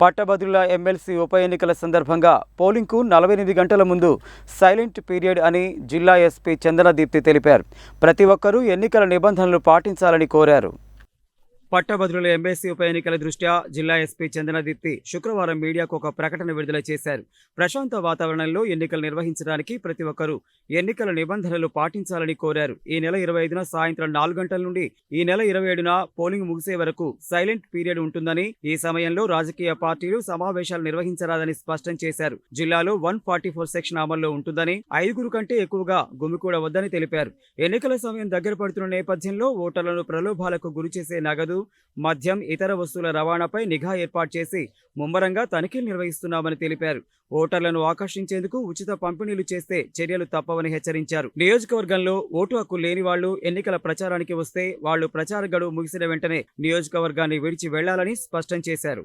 పట్టభద్రుల ఎమ్మెల్సీ ఉప ఎన్నికల సందర్భంగా పోలింగ్కు నలభై ఎనిమిది గంటల ముందు సైలెంట్ పీరియడ్ అని జిల్లా ఎస్పీ చందనదీప్తి తెలిపారు. ప్రతి ఒక్కరూ ఎన్నికల నిబంధనలు పాటించాలని కోరారు. పట్టభద్రుల ఎంఎస్సీ ఉప ఎన్నికల దృష్ట్యా జిల్లా ఎస్పీ చందనదీప్తి శుక్రవారం మీడియాకు ఒక ప్రకటన విడుదల చేశారు. ప్రశాంత వాతావరణంలో ఎన్నికలు నిర్వహించడానికి ప్రతి ఒక్కరూ ఎన్నికల నిబంధనలు పాటించాలని కోరారు. ఈ నెల ఇరవై ఐదున సాయంత్రం నాలుగు గంటల నుండి ఈ నెల ఇరవై ఏడున పోలింగ్ ముగిసే వరకు సైలెంట్ పీరియడ్ ఉంటుందని ఈ సమయంలో రాజకీయ పార్టీలు సమావేశాలు నిర్వహించరాదని స్పష్టం చేశారు. జిల్లాలో వన్ ఫార్టీ ఫోర్ సెక్షన్ అమల్లో ఉంటుందని ఐదుగురు కంటే ఎక్కువగా గుమికూడవద్దని తెలిపారు. ఎన్నికల సమయం దగ్గర పడుతున్న నేపథ్యంలో ఓటర్లను ప్రలోభాలకు గురి చేసే మద్యం ఇతర వస్తువుల రవాణాపై నిఘా ఏర్పాటు చేసి ముమ్మరంగా తనిఖీలు నిర్వహిస్తున్నామని తెలిపారు. ఓటర్లను ఆకర్షించేందుకు ఉచిత పంపిణీలు చేస్తే చర్యలు తప్పవని హెచ్చరించారు. నియోజకవర్గంలో ఓటు హక్కు లేని వాళ్ళు ఎన్నికల ప్రచారానికి వస్తే వాళ్ళు ప్రచార గడువు ముగిసిన వెంటనే నియోజకవర్గాన్ని విడిచి వెళ్ళాలని స్పష్టం చేశారు.